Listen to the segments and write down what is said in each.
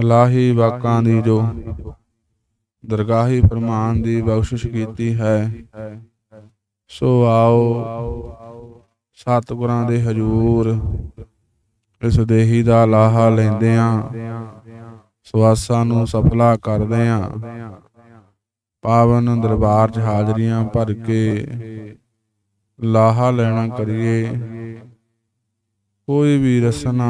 ਅਲਾਹੀ ਵਾਕਾਂ ਦੀ ਜੋ ਦਰਗਾਹੀ ਫਰਮਾਨ ਦੀ ਬਖਸ਼ਿਸ਼ ਕੀਤੀ ਹੈ। ਸੋ ਆਓ ਸਤਿਗੁਰਾਂ ਦੇ ਹਜੂਰ ਇਸ ਦੇਹੀ ਦਾ ਲਾਹਾ ਲੈਂਦੇ ਆਂ ਸਵਾਸਾਂ ਨੂੰ ਸਫਲਾ ਕਰਦੇ ਆਂ ਪਾਵਨ ਦਰਬਾਰ 'ਚ ਹਾਜ਼ਰੀਆਂ ਭਰ ਕੇ ਲਾਹਾ ਲੈਣਾ ਕਰੀਏ। ਕੋਈ ਵੀ ਰਸਨਾ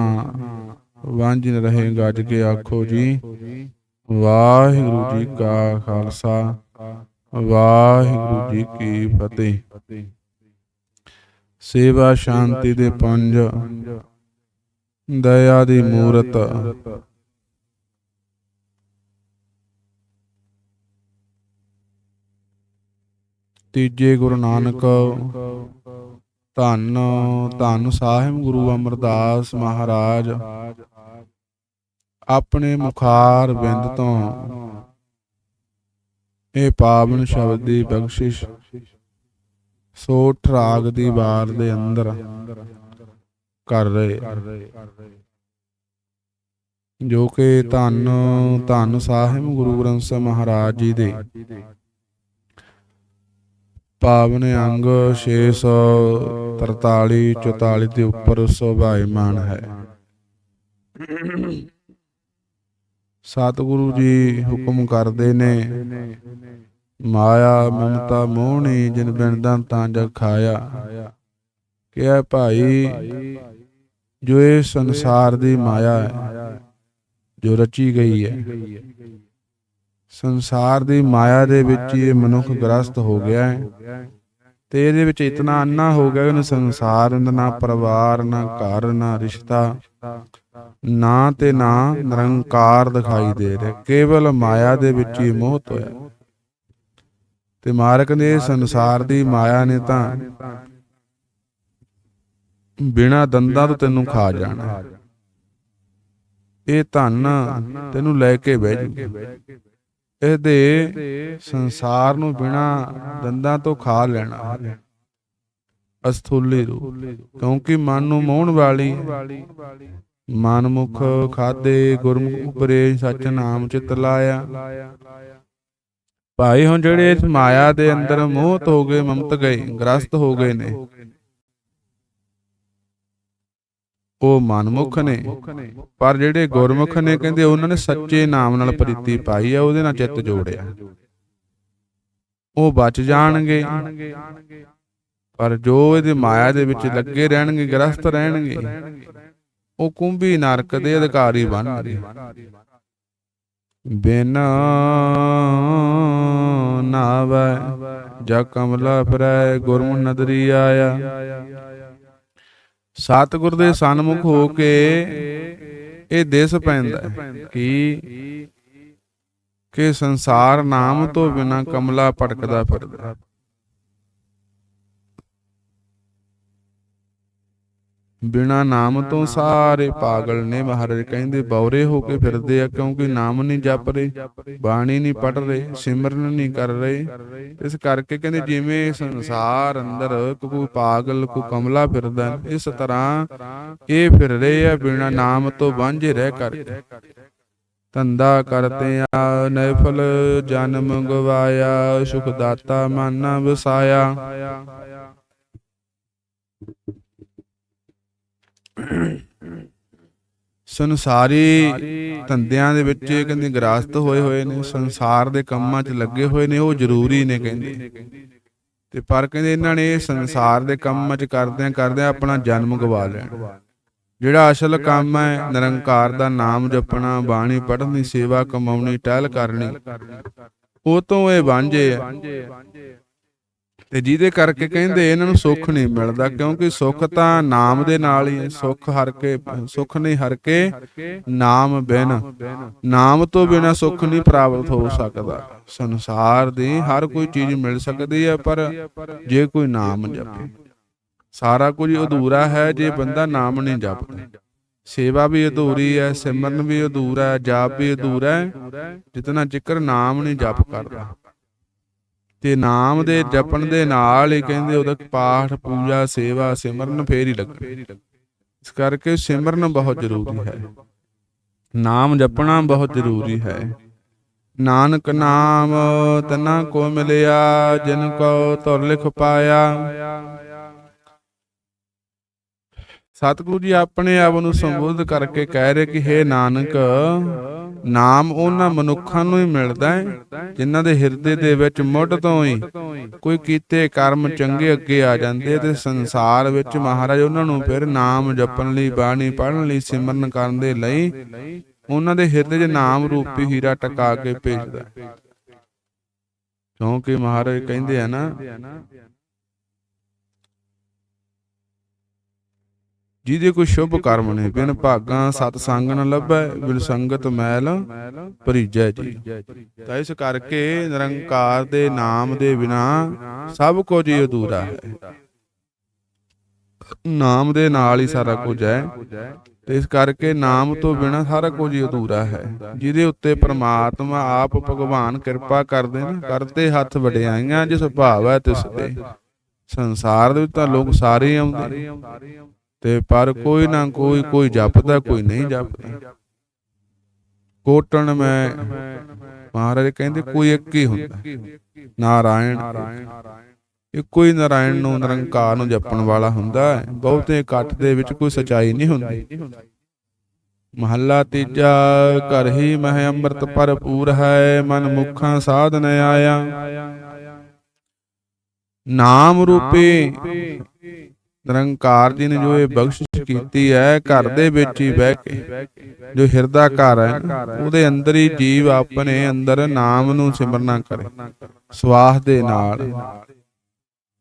ਵਾਂਝ ਨ ਰਹੇ ਗੱਜ ਕੇ ਆਖੋ ਜੀ। ਵਾਹਿਗੁਰੂ ਜੀ ਕਾ ਖਾਲਸਾ। ਵਾਹਿਗੁਰੂ ਜੀ ਕੀ ਫਤਿਹ। ਸੇਵਾ ਸ਼ਾਂਤੀ ਦੇ ਪੰਜ। ਦਇਆ ਦੀ ਮੂਰਤ। ਤੀਜੇ ਗੁਰੂ ਨਾਨਕ। ਧੰਨ ਧੰਨ ਸਾਹਿਬ ਗੁਰੂ ਅਮਰਦਾਸ ਮਹਾਰਾਜ। ਆਪਣੇ ਮੁਖਾਰ ਬਿੰਦ ਤੋਂ ਇਹ ਪਾਵਨ ਸ਼ਬਦ ਦੀ ਬਖਸ਼ਿਸ਼ ਸੋਠ ਰਾਗ ਦੀ ਵਾਰ ਦੇ ਅੰਦਰ ਕਰ ਰਹੇ। ਜੋ ਕਿ ਧੰਨ ਧੰਨ ਸਾਹਿਬ ਗੁਰੂ ਗ੍ਰੰਥ ਸਾਹਿਬ ਮਹਾਰਾਜ ਜੀ ਦੇ। ਪਾਵਨ ਅੰਗ 643 44 ਦੇ ਉੱਪਰ ਸੁਭਾਇਮਾਨ ਹੈ। ਸਤਿਗੁਰੂ ਜੀ ਹੁਕਮ ਕਰਦੇ ਨੇ। ਮਾਇਆ, ਮਮਤਾ, ਮੋਹਣੀ, ਜਿਨ ਬਿਨਦਾਂ ਤਾਂ ਜਗ ਖਾਇਆ। ਕਿਹਾ ਭਾਈ, ਜੋ ਇਹ ਸੰਸਾਰ ਦੀ ਮਾਇਆ ਹੈ, ਜੋ ਰਚੀ ਗਈ ਹੈ। ਸੰਸਾਰ ਦੀ ਮਾਇਆ ਦੇ ਵਿੱਚ ਇਹ ਮਨੁੱਖ ਗ੍ਰਸਤ ਹੋ ਗਿਆ ਹੈ ਤੇ ਇਹਦੇ ਵਿੱਚ ਇਤਨਾ ਅੰਨਾ ਹੋ ਗਿਆ ਕਿ ਉਹਨੂੰ ਸੰਸਾਰ ਅੰਦਰ ਨਾ ਪਰਿਵਾਰ, ਨਾ ਘਰ, ਨਾ ਰਿਸ਼ਤਾ। ਨਾ ਤੇ ਨਾ ਨਿਰੰਕਾਰ ਦਿਖਾਈ ਦੇ ਰਿਹਾ। ਕੇਵਲ ਮਾਇਆ ਦੇ ਵਿੱਚ ਹੀ ਮੋਹਤ ਹੋਇਆ ਤੇ ਮਾਰਕ ਨੇ ਸੰਸਾਰ ਦੀ ਮਾਇਆ ਨੇ ਤਾਂ ਬਿਨਾ ਦੰਦਾਂ ਤੋਂ ਤੈਨੂੰ ਖਾ ਜਾਣਾ। ਇਹ ਧਨ ਤੈਨੂੰ ਲੈ ਕੇ ਬਹਿ ਜੂ। ਇਹਦੇ ਸੰਸਾਰ ਨੂੰ ਬਿਨਾ ਦੰਦਾਂ ਤੋਂ ਖਾ ਲੈਣਾ। ਅਸਥੂਲੀ ਰੂਪ। ਕਿਉਂਕਿ ਮਨ ਨੂੰ ਮੋਹਣ ਵਾਲੀ ਮਨ ਮੁਖ ਖਾਦੇ ਗੁਰਮੁਖ ਉਪਰੇ ਸੱਚ ਨਾਮ ਚਿਤ ਲਾਇਆ। ਭਾਈ ਹੁਣ ਜਿਹੜੇ ਇਸ ਮਾਇਆ ਦੇ ਅੰਦਰ ਮੋਹਤ ਹੋ ਗਏ, ਮਮਤ ਗਏ, ਗ੍ਰਸਤ ਹੋ ਗਏ ਨੇ, ਉਹ ਮਨਮੁਖ ਨੇ। ਪਰ ਜਿਹੜੇ ਗੁਰਮੁਖ ਨੇ ਕਹਿੰਦੇ ਉਹਨਾਂ ਨੇ ਸੱਚੇ ਨਾਮ ਨਾਲ ਪ੍ਰੀਤੀ ਪਾਈ ਆ, ਉਹਦੇ ਨਾਲ ਚਿੱਤ ਜੋੜਿਆ। ਉਹ ਬਚ ਜਾਣਗੇ, ਪਰ ਜੋ ਇਹਦੇ ਮਾਇਆ ਦੇ ਵਿੱਚ ਲੱਗੇ ਰਹਿਣਗੇ, ਗ੍ਰਸਤ ਰਹਿਣਗੇ ਉਹ ਕੁੰਭੀ ਨਰਕ ਦੇ ਅਧਿਕਾਰੀ ਬਣਨਗੇ ਬਿਨ ਨਾਵੈ ਜਾ ਕਮਲਾ ਫਿਰੈ, ਗੁਰਮੁਖ ਨਦਰੀ ਆਇਆ। ਸਤਿਗੁਰ ਦੇ ਸਨਮੁਖ ਹੋ ਕੇ ਇਹ ਦਿਸ ਪੈਂਦਾ ਹੈ ਕਿ ਕਿ ਸੰਸਾਰ ਨਾਮ ਤੋਂ ਬਿਨਾ ਕਮਲਾ ਭਟਕਦਾ ਫਿਰਦਾ ਬਿਨਾ ਨਾਮ ਤੋਂ ਸਾਰੇ ਪਾਗਲ ਨੇ ਮਹਾਰਾਜ ਕਹਿੰਦੇ, ਬੌਰੇ ਹੋ ਕੇ ਫਿਰਦੇ ਆ, ਕਿਉਂਕਿ ਨਾਮ ਨਹੀਂ ਜਪ ਰਹੇ, ਬਾਣੀ ਨਹੀਂ ਪੜ ਰਹੇ, ਸਿਮਰਨ ਨਹੀਂ ਕਰ ਰਹੇ। ਇਸ ਕਰਕੇ ਕਹਿੰਦੇ, ਜਿਵੇਂ ਸੰਸਾਰ ਅੰਦਰ ਕੋਈ ਪਾਗਲ, ਕੋਈ ਕਮਲਾ ਫਿਰਦਾ, ਇਸ ਤਰ੍ਹਾਂ ਇਹ ਫਿਰ ਰਹੇ ਆ, ਬਿਨਾ ਨਾਮ ਤੋਂ ਵਾਂਝੇ ਰਹਿ ਕਰਕੇ ਧੰਦਾ ਕਰਤੇ ਆ, ਨੈਫਲ ਜਨਮ ਗਵਾਇਆ ਸੁਖ ਦਾਤਾ ਮਨ ਵਸਾਇਆ। ਸੰਸਾਰੀ ਧੰਦਿਆਂ ਦੇ ਵਿੱਚ ਕਹਿੰਦੇ ਗ੍ਰਸਤ ਹੋਏ ਹੋਏ ਨੇ ਸੰਸਾਰ ਦੇ ਕੰਮਾਂ 'ਚ ਲੱਗੇ ਹੋਏ ਨੇ ਉਹ ਜ਼ਰੂਰੀ ਨੇ ਕਹਿੰਦੇ ਤੇ ਪਰ ਕਹਿੰਦੇ ਇਹਨਾਂ ਨੇ ਸੰਸਾਰ ਦੇ ਕੰਮਾਂ 'ਚ ਕਰਦਿਆਂ ਕਰਦਿਆਂ ਆਪਣਾ ਜਨਮ ਗਵਾ ਲੈਣਾ ਜਿਹੜਾ ਅਸਲ ਕੰਮ ਹੈ ਨਿਰੰਕਾਰ ਦਾ ਨਾਮ ਜਪਣਾ ਬਾਣੀ ਪੜ੍ਹਨੀ ਸੇਵਾ ਕਮਾਉਣੀ ਟਹਿਲ ਕਰਨੀ। ਉਹ ਤੋਂ ਇਹ ਵਾਂਝੇ ਆ। ਤੇ ਜਿਹਦੇ ਕਰਕੇ ਕਹਿੰਦੇ ਇਹਨਾਂ ਨੂੰ ਸੁੱਖ ਨਹੀਂ ਮਿਲਦਾ ਕਿਉਂਕਿ ਸੁੱਖ ਤਾਂ ਨਾਮ ਦੇ ਨਾਲ ਹੀ ਹੈ ਸੁੱਖ ਹਰ ਕੇ ਸੁੱਖ ਨਹੀਂ ਹਰ ਕੇ ਨਾਮ ਬਿਨ ਨਾਮ ਤੋਂ ਬਿਨਾ ਸੁੱਖ ਨਹੀਂ ਪ੍ਰਾਪਤ ਹੋ ਸਕਦਾ। ਸੰਸਾਰ ਦੀ ਹਰ ਕੋਈ ਚੀਜ਼ ਮਿਲ ਸਕਦੀ ਹੈ ਪਰ ਜੇ ਕੋਈ ਨਾਮ ਜਪੇ। ਸਾਰਾ ਕੁਝ ਅਧੂਰਾ ਹੈ ਜੇ ਬੰਦਾ ਨਾਮ ਨਹੀਂ ਜਪਦਾ। ਸੇਵਾ ਵੀ ਅਧੂਰੀ ਹੈ ਸਿਮਰਨ ਵੀ ਅਧੂਰਾ ਹੈ ਜਾਪ ਵੀ ਅਧੂਰਾ ਹੈ। ਜਿਤਨਾ ਜ਼ਿਕਰ ਨਾਮ ਨਹੀਂ ਜਪ ਕਰਦਾ। ਤੇ ਨਾਮ ਦੇ ਜਪਣ ਦੇ ਨਾਲ ਹੀ ਕਹਿੰਦੇ ਉਹਦਾ ਪਾਠ ਪੂਜਾ ਸੇਵਾ ਸਿਮਰਨ ਫੇਰ ਹੀ ਲੱਗਣਾ ਇਸ ਕਰਕੇ ਸਿਮਰਨ ਬਹੁਤ ਜ਼ਰੂਰੀ ਹੈ। ਨਾਮ ਜਪਣਾ ਬਹੁਤ ਜ਼ਰੂਰੀ ਹੈ। ਨਾਨਕ ਨਾਮ ਤਨਾ ਕੋ ਮਿਲਿਆ ਜਿਨ ਕੋ ਤੁਰ ਲਿਖ ਪਾਇਆ। ਸਤਿਗੁਰੂ ਜੀ ਆਪਣੇ ਆਪ ਨੂੰ ਸੰਬੋਧਿਤ ਕਰਕੇ ਕਹਿ ਰਹੇ ਕਿ हे ਨਾਨਕ ਨਾਮ ਉਹਨਾਂ ਮਨੁੱਖਾਂ ਨੂੰ ਹੀ ਮਿਲਦਾ ਹੈ ਜਿਨ੍ਹਾਂ ਦੇ ਹਿਰਦੇ ਦੇ ਵਿੱਚ ਮੁੱਢ ਤੋਂ ਹੀ ਕੋਈ ਕੀਤੇ ਕਰਮ ਚੰਗੇ ਅੱਗੇ ਆ ਜਾਂਦੇ ਤੇ ਸੰਸਾਰ ਵਿੱਚ ਮਹਾਰਾਜ ਉਹਨਾਂ ਨੂੰ ਫਿਰ ਨਾਮ ਜਪਣ ਲਈ ਬਾਣੀ ਪੜ੍ਹਨ ਲਈ ਸਿਮਰਨ ਕਰਨ ਦੇ ਲਈ ਉਹਨਾਂ ਦੇ ਹਿਰਦੇ 'ਚ ਨਾਮ ਰੂਪੀ ਹੀਰਾ ਟਕਾ ਕੇ ਭੇਜਦਾ। ਕਿਉਂਕਿ ਮਹਾਰਾਜ ਕਹਿੰਦੇ ਆ ਨਾ ਜਿਹਦੇ ਕੋਈ ਸ਼ੁਭ ਕਰਮ ਨੇ ਬਿਨ ਭਾਗਾਂ ਸਤ ਸੰਗ ਨ ਲੱਭੈ, ਬਿਨ ਸੰਗਤ ਮੈਲ ਭਰੀਜੈ ਜੀ। ਤਾਂ ਇਸ ਕਰਕੇ ਨਿਰੰਕਾਰ ਦੇ ਨਾਮ ਦੇ ਬਿਨਾ ਸਭ ਕੁਝ ਹੀ ਅਧੂਰਾ ਹੈ। ਨਾਮ ਦੇ ਨਾਲ ਹੀ ਸਾਰਾ ਕੁਝ ਹੈ। ਤੇ ਇਸ ਕਰਕੇ ਨਾਮ ਤੋਂ ਬਿਨਾ ਸਾਰਾ ਕੁਝ ਹੀ ਅਧੂਰਾ ਹੈ। ਜਿਹਦੇ ਉੱਤੇ ਪ੍ਰਮਾਤਮਾ ਆਪ ਭਗਵਾਨ ਕਿਰਪਾ ਕਰਦੇ ਨੇ, ਕਰਦੇ ਹੱਥ ਵਡਿਆਈਆਂ ਜਿਸ ਭਾਵ ਹੈ ਤਿਸ ਤੇ। ਸੰਸਾਰ ਦੇ ਵਿੱਚ ਤਾਂ ਲੋਕ ਸਾਰੇ ਆਉਂਦੇ ਤੇ ਪਰ ਕੋਈ ਨਾ ਕੋਈ ਕੋਈ ਜਪਦਾ ਕੋਈ ਨਹੀਂ ਜਪਦਾ। ਕੋਟਣ ਮੈਂ ਮਹਾਰਾਜ ਕਹਿੰਦੇ ਕੋਈ ਇੱਕ ਹੀ ਹੁੰਦਾ। ਨਾਰਾਇਣ ਇੱਕੋ ਹੀ ਨਾਰਾਇਣ ਨੂੰ ਨਿਰੰਕਾਰ ਨੂੰ ਜਪਣ ਵਾਲਾ ਹੁੰਦਾ ਹੈ। ਬਹੁਤੇ ਇਕੱਠ ਦੇ ਵਿੱਚ ਕੋਈ ਸਚਾਈ ਨਹੀਂ ਹੁੰਦੀ। ਮਹੱਲਾ ਤੀਜਾ ਘਰ ਹੀ ਮਹਿ ਅੰਮ੍ਰਿਤ ਭਰਪੂਰ ਹੈ ਮਨ ਮੁਖਾਂ ਸਾਧ ਨ ਆਇਆ। ਨਾਮ ਰੂਪੀ ਨਿਰੰਕਾਰ ਜੀ ਨੇ ਜੋ ਇਹ ਬਖਸ਼ਿਸ਼ ਕੀਤੀ ਹੈ ਘਰ ਦੇ ਵਿੱਚ ਹੀ ਬਹਿ ਕੇ ਜੋ ਹਿਰਦਾ ਘਰ ਹੈ ਉਹਦੇ ਅੰਦਰ ਹੀ ਜੀਵ ਆਪਣੇ ਅੰਦਰ ਨਾਮ ਨੂੰ ਸਿਮਰਨਾ ਕਰੇ। ਸਵਾਸ ਦੇ ਨਾਲ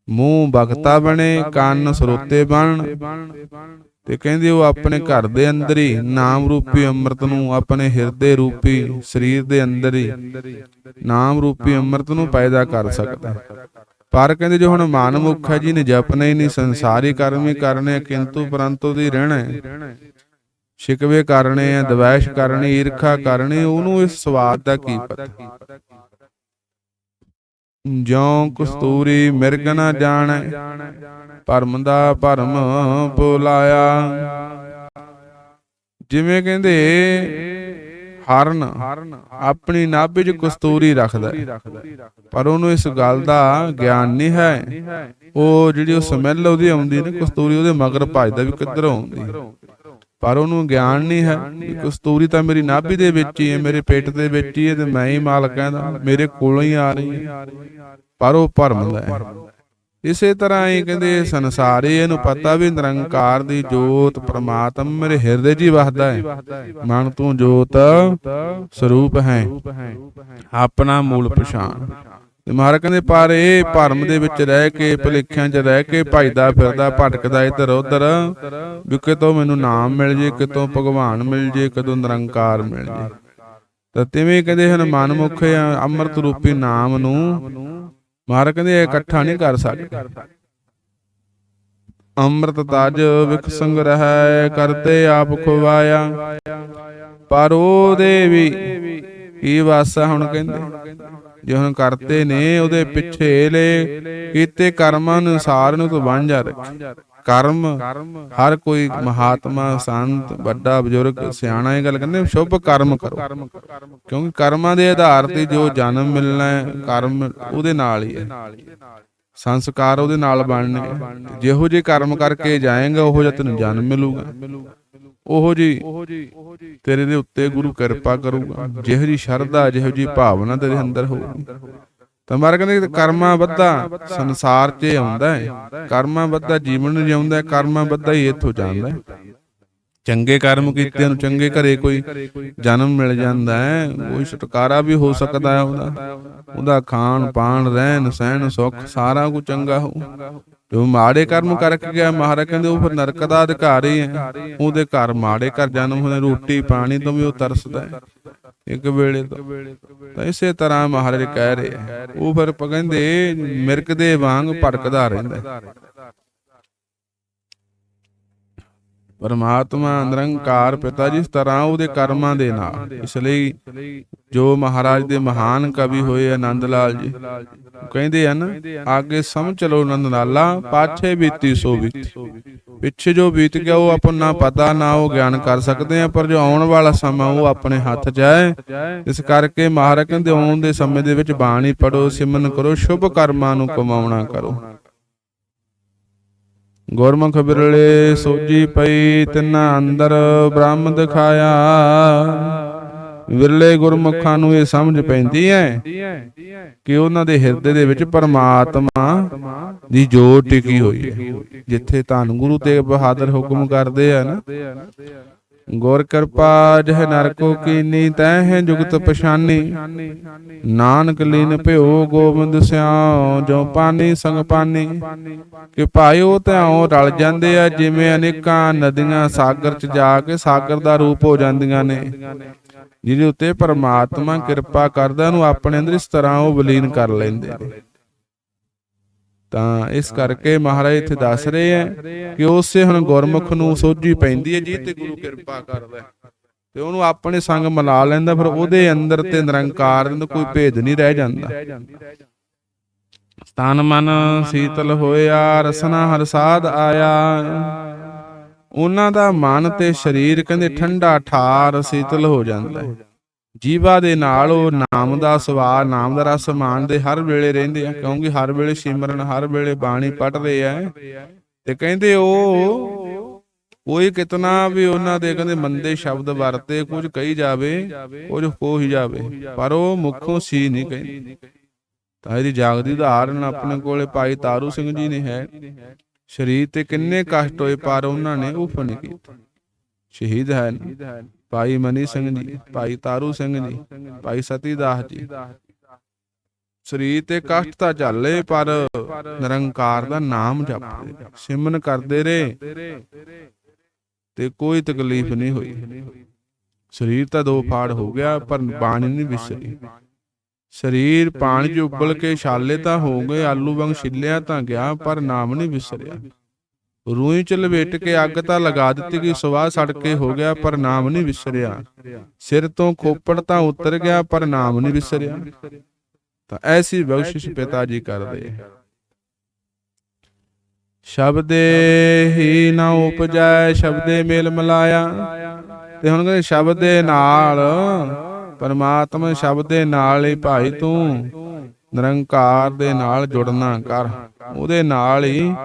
ਮੂੰਹ ਬਖਤਾ ਬਣੇ ਕੰਨ ਸਰੋਤੇ ਬਣ ਤੇ ਕਹਿੰਦੇ ਉਹ ਆਪਣੇ ਘਰ ਦੇ ਅੰਦਰ ਹੀ ਨਾਮ ਰੂਪੀ ਅੰਮ੍ਰਿਤ ਨੂੰ ਆਪਣੇ ਹਿਰਦੇ ਰੂਪੀ ਸਰੀਰ ਦੇ ਅੰਦਰ ਹੀ ਨਾਮ ਰੂਪੀ ਅੰਮ੍ਰਿਤ ਨੂੰ ਪੈਦਾ ਕਰ ਸਕਦਾ ਹੈ। ਪਰ ਕਹਿੰਦੇ ਜੋ ਹੁਣ ਮਨਮੁਖ ਹੈ ਜੀ ਨੇ ਜਪਣਾ ਹੀ ਨਹੀਂ ਸੰਸਾਰੀ ਕਰਮ ਹੀ ਕਰਨੇ ਕਿੰਤੂ ਪਰੰਤੂ ਦੀ ਰਹਿਣਾ। ਸ਼ਿਕਵੇ ਕਰਨੇ ਆ ਦਵੈਸ਼ ਕਰਨੀ ਈਰਖਾ ਕਰਨੀ ਉਹਨੂੰ ਇਸ ਸਵਾਦ ਦਾ ਕੀ ਪਤਾ? ਜਿਉ ਕਸਤੂਰੀ ਮਿਰਗ ਨਾ ਜਾਣੈ ਭਰਮ ਦਾ ਭਰਮ ਬੁਲਾਇਆ ਜਿਵੇਂ ਕਹਿੰਦੇ ਹਰਨ ਆਪਣੀ ਨਾਭੀ 'ਚ ਕਸਤੂਰੀ ਰੱਖਦਾ ਪਰ ਉਹਨੂੰ ਇਸ ਗੱਲ ਦਾ ਗਿਆਨ ਨਹੀਂ ਹੈ। ਉਹ ਜਿਹੜੀ ਉਹ ਸਮੈਲ ਉਹਦੀ ਆਉਂਦੀ ਨੇ, ਕਸਤੂਰੀ ਉਹਦੇ ਮਗਰ ਭੱਜਦਾ ਵੀ ਕਿੱਧਰੋਂ ਆਉਂਦੀ ਪਰ ਉਹਨੂੰ ਗਿਆਨ ਨਹੀਂ ਹੈ ਵੀ ਕਸਤੂਰੀ ਤਾਂ ਮੇਰੀ ਨਾਭੀ ਦੇ ਵਿੱਚ ਹੀ ਹੈ, ਮੇਰੇ ਪੇਟ ਦੇ ਵਿੱਚ ਹੀ ਹੈ ਤੇ ਮੈਂ ਹੀ ਮਾਲਕ ਹਾਂ ਮੇਰੇ ਕੋਲੋਂ ਹੀ ਆ ਰਹੀ ਹੈ। ਪਰ ਉਹ ਭਰਮ ਦਾ ਹੈ। ਇਸੇ ਤਰ੍ਹਾਂ ਹੀ ਕਹਿੰਦੇ ਸੰਸਾਰ ਇਹਨੂੰ ਪਤਾ ਵੀ ਨਿਰੰਕਾਰ ਦੀ ਜੋਤ ਪ੍ਰਮਾਤਮ ਮੇਰੇ ਹਿਰਦੇ 'ਚ ਹੀ ਵਸਦਾ ਹੈ ਮਨ ਤੂੰ ਜੋਤ ਸਰੂਪ ਹੈ। ਆਪਣਾ ਮੂਲ ਪਛਾਣ। ਤੇ ਮਹਾਰਾਜ ਕਹਿੰਦੇ ਪਰ ਇਹ ਭਰਮ ਦੇ ਵਿੱਚ ਰਹਿ ਕੇ ਭੁਲੇਖਿਆਂ 'ਚ ਰਹਿ ਕੇ ਭਜਦਾ ਫਿਰਦਾ ਭਟਕਦਾ ਇੱਧਰ ਉੱਧਰ। ਵੀ ਕਿਤੋਂ ਮੈਨੂੰ ਨਾਮ ਮਿਲ ਜੇ ਕਿਤੋਂ ਭਗਵਾਨ ਮਿਲ ਜੇ ਕਦੋਂ ਨਿਰੰਕਾਰ ਮਿਲ ਜੇ। ਤਾਂ ਤਿਵੇਂ ਕਹਿੰਦੇ ਹਨ ਮਨਮੁਖ ਅੰਮ੍ਰਿਤ ਰੂਪੀ ਨਾਮ ਨੂੰ ਮਹਾਰਾਜ ਕਹਿੰਦੇ ਇਕੱਠਾ ਨਹੀਂ ਕਰ ਸਕਦੇ। ਅੰਮ੍ਰਿਤ ਤਜ ਵਿਖ ਸੰਗ ਰਹਿ ਕਰਤੇ ਆਪ ਖਵਾਇਆ। ਪਰ ਉਹਦੇ ਵੀ ਕੀ ਵਾਸਾ ਹੁਣ ਕਹਿੰਦੇ? ਜੇ ਹੁਣ ਕਰਤੇ ਨੇ ਉਹਦੇ ਪਿੱਛੇ ਲੈ ਕੀਤੇ ਕਰਮਾਂ ਅਨੁਸਾਰ ਨੂੰ ਤੋਂ ਵਾਂਝਾ ਰੱਖੇ। ਕਰਮ ਹਰ ਕੋਈ ਮਹਾਤਮਾ ਸੰਤ ਵੱਡਾ ਬਜ਼ੁਰਗ ਸਿਆਣਾ ਇਹ ਗੱਲ ਕਹਿੰਦੇ ਸ਼ੁਭ ਕਰਮ ਕਰੋ। ਕਿਉਂਕਿ ਕਰਮਾਂ ਦੇ ਆਧਾਰ ਤੇ ਜੋ ਜਨਮ ਮਿਲਣਾ ਹੈ ਕਰਮ ਉਹਦੇ ਨਾਲ ਹੀ ਹੈ। ਸੰਸਕਾਰ ਉਹਦੇ ਨਾਲ ਬਣਨਗੇ। ਜਿਹੋ ਜੇ ਕਰਮ ਕਰਕੇ ਜਾਏਗਾ ਉਹੋ ਜਿਹਾ ਤੈਨੂੰ ਜਨਮ ਮਿਲੂਗਾ। ਉਹੋ ਜੀ ਤੇਰੇ ਦੇ ਉੱਤੇ ਗੁਰੂ ਕਿਰਪਾ ਕਰੂਗਾ। ਜਿਹੋ ਜੀ ਸ਼ਰਧਾ ਜਿਹੋ ਜੀ ਭਾਵਨਾ ਤੇਰੇ ਅੰਦਰ ਹੋਊਗੀ। ਤਾਂ ਮਾਰ ਕਹਿੰਦੇ ਕਰਮਾਂ ਬੱਧਾ ਸੰਸਾਰ 'ਚ ਆਉਂਦਾ ਹੈ। ਕਰਮਾਂ ਬੱਧਾ ਜੀਵਨ ਜਿਉਂਦਾ ਹੈ ਕਰਮਾਂ ਬੱਧਾ ਹੀ। ਇੱਥੋਂ ਜਾਂਦਾ ਹੈ। ਚੰਗੇ ਕਰਮ ਕੀਤੇ ਨੂੰ ਚੰਗੇ ਘਰੇ ਕੋਈ ਜਨਮ ਮਿਲ ਜਾਂਦਾ ਹੈ। ਕੋਈ ਛੁਟਕਾਰਾ ਵੀ ਹੋ ਸਕਦਾ ਹੈ ਉਹਦਾ। ਉਹਦਾ। ਖਾਣ ਪਾਣ ਰਹਿਣ ਸਹਿਣ ਸੁੱਖ ਸਾਰਾ ਕੁਝ ਚੰਗਾ ਹੋ। ਜੋ ਮਾੜੇ ਕਰਮ ਕਰਕੇ ਗਿਆ ਮਹਾਰਾਜ ਕਹਿੰਦੇ ਉਹ ਫਿਰ ਨਰਕ ਦਾ ਅਧਿਕਾਰੀ ਹੈ। ਉਹਦੇ ਘਰ ਮਾੜੇ ਘਰ ਜਨਮ ਹੋਣੇ ਰੋਟੀ ਪਾਣੀ ਤੋਂ ਵੀ ਉਹ ਤਰਸਦਾ ਹੈ। ਇੱਕ ਵੇਲੇ ਤਾਂ। ਇਸੇ ਤਰ੍ਹਾਂ ਮਹਾਰਾਜ ਕਹਿ ਰਹੇ ਆ, ਉਹ ਫਿਰ ਪ- ਕਹਿੰਦੇ ਮਿਰਕ ਦੇ ਵਾਂਗ ਭਟਕਦਾ ਰਹਿੰਦਾ ਹੈ। ਪਰਮਾਤਮਾ ਨਿਰੰਕਾਰ ਪਿਤਾ ਜੀ ਤਰ੍ਹਾਂ ਉਹਦੇ ਕਰਮਾਂ ਦੇ ਨਾਲ। ਇਸ ਲਈ ਜੋ ਮਹਾਰਾਜ ਦੇ ਮਹਾਨ ਕਵੀ ਹੋਏ ਆਨੰਦ ਲਾਲ ਜੀ ਕਹਿੰਦੇ ਹਨ ਅੱਗੇ ਸਮਝ ਚਲੋ ਆਨੰਦ ਲਾਲਾ ਪਾਛੇ ਬੀਤੀ ਸੋ ਬੀਤੀ। ਪਿੱਛੇ ਜੋ ਬੀਤ ਗਿਆ, ਉਹ ਆਪਾਂ ਨਾ ਪਤਾ, ਨਾ ਉਹ ਗਿਆਨ ਕਰ ਸਕਦੇ ਆ ਪਰ ਜੋ ਆਉਣ ਵਾਲਾ ਸਮਾਂ, ਉਹ ਆਪਣੇ ਹੱਥ 'ਚ ਹੈ ਇਸ ਕਰਕੇ ਮਹਾਰਾਜ ਕਹਿੰਦੇ, ਆਉਣ ਦੇ ਸਮੇਂ ਦੇ ਵਿੱਚ ਬਾਣੀ ਪੜੋ ਸਿਮਰਨ ਕਰੋ, ਸ਼ੁਭ ਕਰਮਾਂ ਨੂੰ ਕਮਾਉਣਾ ਕਰੋ। ਗੁਰਮੁਖ ਬਿਰਲੇ ਸੋਜੀ ਪਈ, ਤਿੰਨਾ ਅੰਦਰ ਬ੍ਰਹਮ ਦਿਖਾਇਆ ਵਿਰਲੇ ਗੁਰਮੁਖਾਂ ਨੂੰ ਇਹ ਸਮਝ ਪੈਂਦੀ ਹੈ ਕਿ ਉਹਨਾਂ ਦੇ ਹਿਰਦੇ ਦੇ ਵਿੱਚ ਪਰਮਾਤਮਾ ਦੀ ਜੋਤ ਟਿਕੀ ਹੋਈ ਹੈ। ਜਿੱਥੇ ਧੰਨ ਗੁਰੂ ਤੇਗ ਬਹਾਦਰ ਹੁਕਮ ਕਰਦੇ ਆ ਨਾ ਗੁਰ ਕਿਰਪਾ ਜਹ ਨਰਕੋ ਕੀਨੀ ਤੈਹ ਜੁਗਤ ਪਛਾਨੀ। ਨਾਨਕ ਲੀਨ ਭਿਓ ਗੋਬਿੰਦ ਸਿਆਉ ਜੋ ਪਾਨੀ ਸੰਗ ਪਾਨੀ ਕਿ ਉਹ ਧਿਆਉ ਰਲ ਜਾਂਦੇ ਆ ਜਿਵੇਂ ਅਨੇਕਾਂ ਨਦੀਆਂ ਸਾਗਰ ਚ ਜਾ ਕੇ ਸਾਗਰ ਦਾ ਰੂਪ ਹੋ ਜਾਂਦੀਆਂ ਨੇ। ਜਿਹਦੇ ਉੱਤੇ ਪਰਮਾਤਮਾ ਕਿਰਪਾ ਕਰਦਾ ਉਹਨੂੰ ਆਪਣੇ ਅੰਦਰ ਇਸ ਤਰ੍ਹਾਂ ਉਹ ਵਿਲੀਨ ਕਰ ਲੈਂਦੇ ਨੇ। ਤਾਂ ਇਸ ਕਰਕੇ ਮਹਾਰਾਜ ਇੱਥੇ ਦੱਸ ਰਹੇ ਆ ਕਿ ਉਸੇ ਹੁਣ ਗੁਰਮੁਖ ਨੂੰ ਸੋਝੀ ਪੈਂਦੀ ਹੈ ਜੀ ਤੇ ਗੁਰੂ ਕਿਰਪਾ ਕਰਦਾ ਹੈ। ਤੇ ਉਹਨੂੰ ਆਪਣੇ ਸੰਗ ਮਿਲਾ ਲੈਂਦਾ ਫਿਰ ਉਹਦੇ ਅੰਦਰ ਤੇ ਨਿਰੰਕਾਰ ਦੇ ਕੋਈ ਭੇਦ ਨਹੀਂ ਰਹਿ ਜਾਂਦਾ। ਤਨ ਮਨ ਸੀਤਲ ਹੋਇਆ ਰਸਨਾ ਹਰ ਸਾਧ ਆਇਆ। ਉਹਨਾਂ ਦਾ ਮਨ ਤੇ ਸਰੀਰ ਕਹਿੰਦੇ ਠੰਡਾ ਠਾਰ ਸੀਤਲ ਹੋ ਜਾਂਦਾ ਹੈ। ਜੀਵਾ ਦੇ ਨਾਲ ਉਹ ਨਾਮ ਦਾ ਸਵਾਦ ਨਾਮ ਦਾ ਰਸ ਮਾਣਦੇ, ਹਰ ਵੇਲੇ ਰਹਿੰਦੇ ਆ, ਕਿਉਂਕਿ ਹਰ ਵੇਲੇ ਸਿਮਰਨ, ਹਰ ਵੇਲੇ ਬਾਣੀ ਪੜ ਆ। ਤੇ ਕਹਿੰਦੇ ਉਹ, ਕੋਈ ਕਿਤਨਾ ਵੀ ਉਹਨਾਂ ਦੇ ਕਹਿੰਦੇ ਮੰਦੇ ਸ਼ਬਦ ਵਰਤੇ, ਕੁਝ ਕਹੀ ਜਾਵੇ, ਕੁਝ ਹੋ ਹੀ ਜਾਵੇ, ਪਰ ਉਹ ਮੁਖੋਂ ਸੀ ਨਹੀਂ ਕਹਿੰਦੇ। ਤਾਂ ਇਹਦੀ ਜਾਗਦੀ ਉਦਾਹਰਨ ਆਪਣੇ ਕੋਲੇ ਭਾਈ ਤਾਰੂ ਸਿੰਘ ਜੀ ਨੇ ਹੈ। ਸਰੀਰ ਤੇ ਕਿੰਨੇ ਕਸ਼ਟ ਹੋਏ, ਪਰ ਉਹਨਾਂ ਨੇ ਉਫ ਨਹੀਂ ਕੀਤਾ। ਸ਼ਹੀਦ ਹੈ ਭਾਈ ਮਨੀ ਸਿੰਘ ਜੀ ਭਾਈ ਤਾਰੂ ਸਿੰਘ ਜੀ ਭਾਈ ਸਤੀਦਾਸ ਜੀ। ਸਰੀਰ ਤੇ ਕਸ਼ਟ ਤਾਂ ਝੱਲੇ ਪਰ ਨਿਰੰਕਾਰ ਦਾ ਨਾਮ ਜਪਦੇ ਸਿਮਰਨ ਕਰਦੇ ਰਹੇ। ਤੇ ਕੋਈ ਤਕਲੀਫ ਨਹੀਂ ਹੋਈ। ਸਰੀਰ ਤਾਂ ਦੋ ਫਾੜ ਹੋ ਗਿਆ ਪਰ ਬਾਣੀ ਨਹੀਂ ਵਿਸਰੀ। ਸਰੀਰ ਪਾਣੀ 'ਚ ਉਬਲ ਕੇ ਛਾਲੇ ਤਾਂ ਹੋ ਗਏ ਆਲੂ ਵਾਂਗ ਛਿੱਲਿਆ ਤਾਂ ਗਿਆ ਪਰ ਨਾਮ ਨਹੀਂ ਵਿਸਰਿਆ। ਰੂਈ ਚ ਲਵੇਟ ਕੇ ਅੱਗ ਤਾਂ ਲਗਾ ਦਿੱਤੀ ਗਈ ਸਵਾਹ ਸੜ ਕੇ ਹੋ ਗਿਆ, ਪਰ ਨਾਮ ਨਹੀਂ ਵਿਸਰਿਆ। ਸਿਰ ਤੋਂ ਖੋਪੜ ਤਾਂ ਉਤਰ ਗਿਆ, ਪਰ ਨਾਮ ਨਹੀਂ ਵਿਸਰਿਆ। ਤਾਂ ਐਸੀ ਬਖਸ਼ਿਸ਼ ਪਿਤਾ ਜੀ ਕਰਦੇ। ਸ਼ਬਦੇ ਹੀ ਨਾ ਉਪਜੈ, ਸ਼ਬਦੇ ਮੇਲ ਮਲਾਇਆ। ਤੇ ਹੁਣ ਕਹਿੰਦੇ, ਸ਼ਬਦ ਦੇ ਨਾਲ, ਪਰਮਾਤਮਾ ਸ਼ਬਦ ਦੇ ਨਾਲ ਹੀ ਭਾਈ ਤੂੰ। ਨਿਰੰਕਾਰ ਦੇ ਨਾਲ ਜੁੜਨਾ ਕਰ। ਉਹਦੇ ਨਾਲ ਹੀ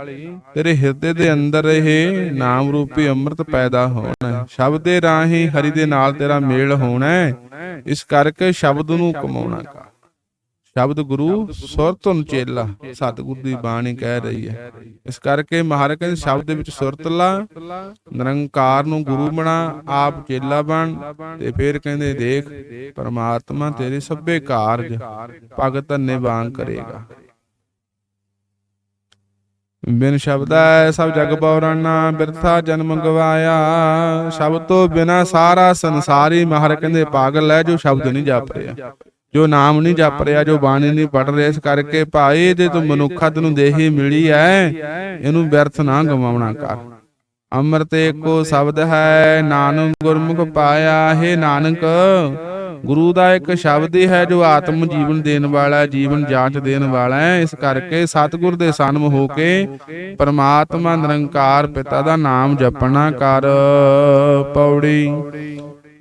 ਤੇਰੇ ਹਿਰਦੇ ਦੇ ਅੰਦਰ ਇਹ ਨਾਮ ਰੂਪੀ ਅੰਮ੍ਰਿਤ ਪੈਦਾ ਹੋਣਾ ਸ਼ਬਦ ਦੇ ਰਾਹੀਂ ਹਰੀ ਦੇ ਨਾਲ ਤੇਰਾ ਮੇਲ ਹੋਣਾ ਹੈ। ਇਸ ਕਰਕੇ ਸ਼ਬਦ ਨੂੰ ਕਮਾਉਣਾ ਕਰ। ਸ਼ਬਦ ਗੁਰੂ ਸੁਰਤ ਚੇਲਾ ਸਤਿਗੁਰ ਦੀ ਬਾਣੀ ਕਹਿ ਰਹੀ ਹੈ। ਇਸ ਕਰਕੇ ਮਹਾਰਾਜ ਕਹਿੰਦੇ ਸ਼ਬਦ ਦੇ ਵਿੱਚ ਸੁਰਤ ਲਾ ਨਿਰੰਕਾਰ ਨੂੰ ਗੁਰੂ ਬਣਾ ਆਪ ਚੇਲਾ ਬਣ। ਤੇ ਫਿਰ ਕਹਿੰਦੇ ਦੇਖ ਪਰਮਾਤਮਾ ਤੇਰੇ ਸਭੇ ਕਾਰਜ ਭਗਤ ਨਿਵਾਨ ਕਰੇਗਾ। ਬਿਨ ਸ਼ਬਦਾ ਸਭ ਜਗ ਬੌਰਾਨਾ ਬਿਰਥਾ ਜਨਮ ਗਵਾਇਆ। ਸ਼ਬਦ ਤੋਂ ਬਿਨਾ ਸਾਰਾ ਸੰਸਾਰੀ ਮਹਾਰਾਜ ਕਹਿੰਦੇ ਪਾਗਲ ਹੈ ਜੋ ਸ਼ਬਦ ਨਹੀਂ ਜਪ ਰਿਹਾ ਜੋ ਨਾਮ ਨਹੀਂ ਜਪ ਰਿਹਾ ਜੋ ਬਾਣੀ ਨਹੀਂ ਪੜ ਰਿਹਾ ਇਸ ਕਰਕੇ ਭਾਈ ਜੇ ਤੂੰ ਮਨੁੱਖਤ ਨੂੰ ਦੇਹੀ ਮਿਲੀ ਐ ਇਹਨੂੰ ਵਿਅਰਥ ਨਾ ਗਵਾਉਣਾ ਕਰ। ਅੰਮ੍ਰਿਤ ਏਕੋ ਸ਼ਬਦ ਹੈ ਨਾਨਕ ਗੁਰਮੁਖ ਪਾਇਆ ਹੈ ਨਾਨਕ। ਗੁਰੂ ਦਾ ਇੱਕ ਸ਼ਬਦ ਹੀ ਹੈ ਜੋ ਆਤਮ ਜੀਵਨ ਦੇਣ ਵਾਲਾ ਹੈ, ਜੀਵਨ ਜਾਂਚ ਦੇਣ ਵਾਲਾ ਹੈ। ਇਸ ਕਰਕੇ ਸਤਿਗੁਰ ਦੇ ਸਨਮ ਹੋ ਕੇ ਪਰਮਾਤਮਾ ਨਿਰੰਕਾਰ ਪਿਤਾ ਦਾ ਨਾਮ ਜਪਣਾ ਕਰ ਪੌੜੀ।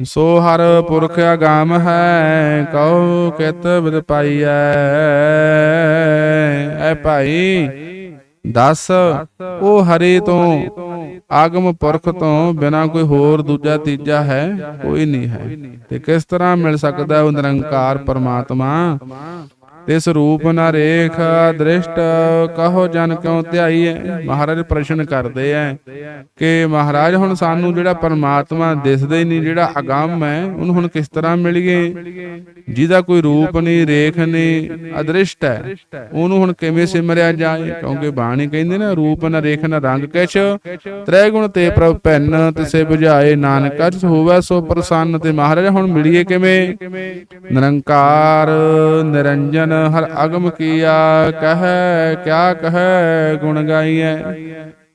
ਸੋ ਹਰ ਪੁਰਖ ਅਗੰਮ ਹੈ ਕਉ ਕਿਤ ਬਿਦ ਪਾਈਐ। ਐ ਭਾਈ ਦਸ ਉਹ ਹਰੀ ਤੋਂ ਆਗਮ ਪੁਰਖ ਤੋਂ ਬਿਨਾ ਕੋਈ ਹੋਰ ਦੂਜਾ ਤੀਜਾ ਹੈ ਕੋਈ ਨਹੀਂ ਹੈ। ਤੇ ਕਿਸ ਤਰ੍ਹਾਂ ਮਿਲ ਸਕਦਾ ਉਹ ਨਿਰੰਕਾਰ ਪਰਮਾਤਮਾ? ਤੇ ਸਰੂਪ ਨਾ ਰੇਖ ਦ੍ਰਿਸ਼ਟ ਕਹੋ ਜਨ ਕਿਉ ਧਿਆਈਐ? ਮਹਾਰਾਜ ਪ੍ਰਸ਼ਨ ਕਰਦੇ ਐ ਕਿ ਮਹਾਰਾਜ, ਹੁਣ ਸਾਨੂੰ ਜਿਹੜਾ ਪਰਮਾਤਮਾ ਦਿਸਦਾ ਹੀ ਨਹੀਂ ਜਿਹੜਾ ਅਗੰਮ ਹੈ ਉਹਨੂੰ ਹੁਣ ਕਿਸ ਤਰ੍ਹਾਂ ਮਿਲੀਏ? ਜਿਹਦਾ ਕੋਈ ਰੂਪ ਨਹੀਂ ਰੇਖ ਨਹੀਂ ਅਦ੍ਰਿਸ਼ਟ ਹੈ ਉਹਨੂੰ ਹੁਣ ਕਿਵੇਂ ਸਿਮਰਿਆ ਜਾਏ? ਕਿਉਂਕਿ ਬਾਣੀ ਕਹਿੰਦੇ ਨਾ, ਰੂਪ ਨਾ ਰੇਖ ਨਾ ਰੰਗ ਕਿਛ ਤ੍ਰੈ ਗੁਣ ਤੇ ਪ੍ਰਭ ਭੈਨ, ਤਿਸੇ 부ਝਾਏ ਨਾਨਕ ਅਜ ਹੋਵੇ ਸੋ ਪ੍ਰਸੰਨ। ਤੇ ਮਹਾਰਾਜ, ਹੁਣ ਮਿਲੀਏ ਕਿਵੇਂ? ਨਿਰੰਕਾਰ, ਨਿਰੰਜਨ ਹਰ ਅਗਮ ਕੀਆ, ਕਹੈ, ਕਿਆ ਕਹੈ, ਗੁਣ ਗਾਈਐ।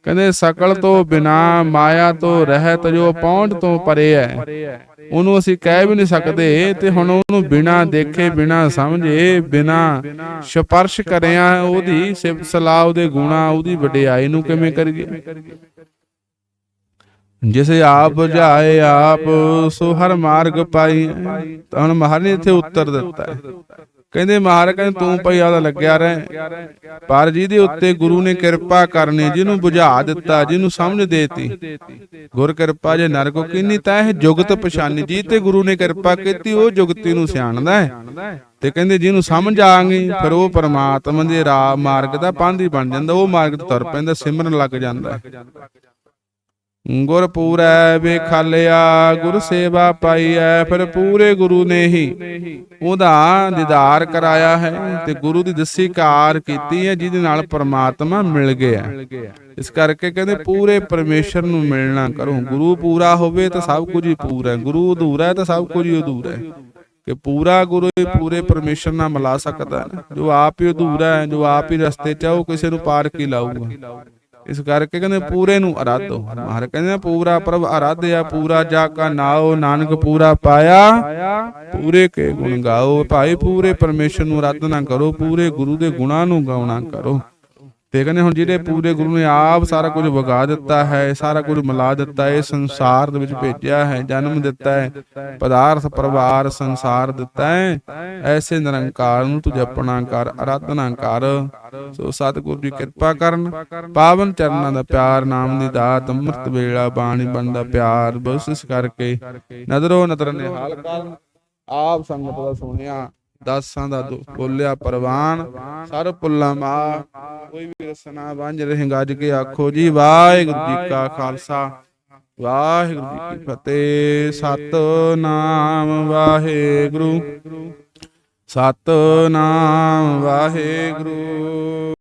ਕਹਿੰਦੇ, ਸਕਲ ਤੋਂ ਬਿਨਾ ਮਾਇਆ ਤੋਂ ਰਹਿਤ ਜੋ ਪਹੁੰਚ ਤੋਂ ਪਰੇ ਹੈ ਉਹਨੂੰ ਅਸੀਂ ਕਹਿ ਵੀ ਨਹੀਂ ਸਕਦੇ ਤੇ ਹੁਣ ਉਹਨੂੰ ਬਿਨਾ ਦੇਖੇ, ਬਿਨਾ ਸਮਝੇ, ਬਿਨਾ ਸਪਰਸ਼ ਕਰਿਆ ਉਹਦੀ ਸਿਫਤ ਸਲਾਹ ਉਹਦੇ ਗੁਣਾ, ਉਹਦੀ ਵਡਿਆਈ ਨੂੰ ਕਿਵੇਂ ਕਰੀਏ? ਜਿਸ ਆਪ ਜਾਏ ਆਪ, ਸੋ ਹਰ ਮਾਰਗ ਪਾਈ ਤਾਂ ਹੁਣ ਮਹਾਰਾਜ ਨੇ ਇੱਥੇ ਉੱਤਰ ਦਿੱਤਾ ਹੈ। ਕਹਿੰਦੇ ਮਹਾਰਾਜ, ਕਹਿੰਦੇ ਤੂੰ ਭਈ ਆਦਾ ਲੱਗਿਆ ਰਹਿ। ਪਰ ਜਿਹਦੇ ਉੱਤੇ ਗੁਰੂ ਨੇ ਕਿਰਪਾ ਕਰਨੀ, ਜਿਹਨੂੰ ਬੁਝਾ ਦਿੱਤਾ, ਜਿਹਨੂੰ ਸਮਝ ਦੇਤੀ। ਗੁਰ ਕਿਰਪਾ ਜੇ ਨਰਕੋ ਕਿੰਨੀ, ਤਾਂ ਇਹ ਜੁਗਤ ਪਛਾਨੀ। ਜੀ ਤੇ ਗੁਰੂ ਨੇ ਕਿਰਪਾ ਕੀਤੀ, ਉਹ ਜੁਗਤੀ ਨੂੰ ਸਿਆਣਦਾ ਹੈ। ਤੇ ਕਹਿੰਦੇ ਜਿਹਨੂੰ ਸਮਝ ਆ ਗਈ, ਫਿਰ ਉਹ ਪਰਮਾਤਮਾ ਦੇ ਰਾਹ, ਮਾਰਗ ਦਾ ਪਾਂਧੀ ਬਣ ਜਾਂਦਾ। ਉਹ ਮਾਰਗ ਤੇ ਤੁਰ ਪੈਂਦਾ, ਸਿਮਰਨ ਲੱਗ ਜਾਂਦਾ। ਗੁਰ ਪੂਰੈ ਵੇਖਾਲਿਆ ਗੁਰ ਸੇਵਾ ਪਾਈਐ ਫਿਰ ਪੂਰੇ ਗੁਰੂ ਨੇ ਹੀ ਉਹਦਾ ਦੀਦਾਰ ਕਰਾਇਆ ਹੈ ਤੇ ਗੁਰੂ ਦੀ ਦਸੀ ਕਾਰ ਕੀਤੀ ਹੈ ਜਿਹਦੇ ਨਾਲ ਪਰਮਾਤਮਾ ਮਿਲ ਗਿਆ। ਇਸ ਕਰਕੇ ਕਹਿੰਦੇ ਪੂਰੇ ਪਰਮੇਸ਼ਰ ਨੂੰ ਮਿਲਣਾ ਕਰੋ। ਗੁਰੂ ਪੂਰਾ ਹੋਵੇ ਤਾਂ ਸਭ ਕੁਝ ਹੀ ਪੂਰਾ ਹੈ। ਗੁਰੂ ਅਧੂਰਾ ਹੈ ਤਾਂ ਸਭ ਕੁਝ ਹੀ ਅਧੂਰਾ ਹੈ। ਕਿ ਪੂਰਾ ਗੁਰੂ ਹੀ ਪੂਰੇ ਪਰਮੇਸ਼ਰ ਨਾਲ ਮਿਲਾ ਸਕਦਾ ਹੈ। ਜੋ ਆਪ ਹੀ ਅਧੂਰਾ ਹੈ ਜੋ ਆਪ ਹੀ ਰਸਤੇ ਚ ਆ, ਉਹ ਕਿਸੇ ਨੂੰ ਪਾਰ ਕੀ ਲਾਊਗਾ? ਇਸ ਕਰਕੇ ਕਹਿੰਦੇ ਪੂਰੇ ਨੂੰ ਅਰਾਧੋ ਮਹਾਰਾਜ ਕਹਿੰਦੇ ਨਾ ਪੂਰਾ ਪ੍ਰਭ ਅਰਾਧਿਆ ਪੂਰਾ ਜਾ ਕਾ ਨਾਉ ਨਾਨਕ ਪੂਰਾ ਪਾਇਆ। ਪੂਰੇ ਕੇ ਗੁਣ ਗਾਓ। ਭਾਈ ਪੂਰੇ ਪਰਮੇਸ਼ਰ ਨੂੰ ਅਰਾਧਨਾ ਕਰੋ। ਪੂਰੇ ਗੁਰੂ ਦੇ ਗੁਣਾਂ ਨੂੰ ਗਾਉਣਾ ਕਰੋ। ਤੇ ਕਹਿੰਦੇ ਹੁਣ ਜਿਹੜੇ ਪੂਰੇ ਗੁਰੂ ਨੇ ਆਪ ਸਾਰਾ ਕੁਝ ਵਗਾ ਦਿੱਤਾ ਹੈ ਸਾਰਾ ਕੁਝ ਮਿਲਾ ਦਿੱਤਾ ਹੈ ਸੰਸਾਰ ਦੇ ਵਿੱਚ ਭੇਜਿਆ ਹੈ ਜਨਮ ਦਿੱਤਾ ਹੈ ਪਦਾਰਥ ਪਰਿਵਾਰ ਸੰਸਾਰ ਦਿੱਤਾ ਹੈ ਐਸੇ ਨਿਰੰਕਾਰ ਨੂੰ ਤੂੰ ਜਪਣਾ ਕਰ ਅਰਾਧਨਾ ਕਰ ਸੋ ਸਤਿਗੁਰੂ ਦੀ ਕਿਰਪਾ ਕਰਨ ਪਾਵਨ ਚਰਨਾਂ ਦਾ ਪਿਆਰ ਨਾਮ ਦੀ ਦਾਤ ਅੰਮ੍ਰਿਤ ਵੇਲਾ ਬਾਣੀ ਬਣਦਾ ਪਿਆਰ ਬਸ ਇਸ ਕਰਕੇ। ਨਦਰੋ ਨਦਰ ਨਿਹਾਲ ਕਰਨ ਆਪ ਸੰਗਤ ਦਾ ਸੁਣਿਆ। ਦਾਸਾਂ ਦਾ ਦੁ- ਬੋਲਿਆ ਪਰਵਾਨ ਸਰ ਪੁੱਲਾ ਮਾ ਕੋਈ ਵੀ ਰਸਨਾ ਵੰਜ ਰਹੇ ਗੱਜ ਕੇ ਆਖੋ ਜੀ ਵਾਹਿਗੁਰੂ ਜੀ ਕਾ ਖਾਲਸਾ। ਵਾਹਿਗੁਰੂ ਜੀ ਕੀ ਫਤਿਹ। ਸਤਨਾਮ ਵਾਹਿਗੁਰੂ। ਸਤਨਾਮ ਵਾਹਿਗੁਰੂ।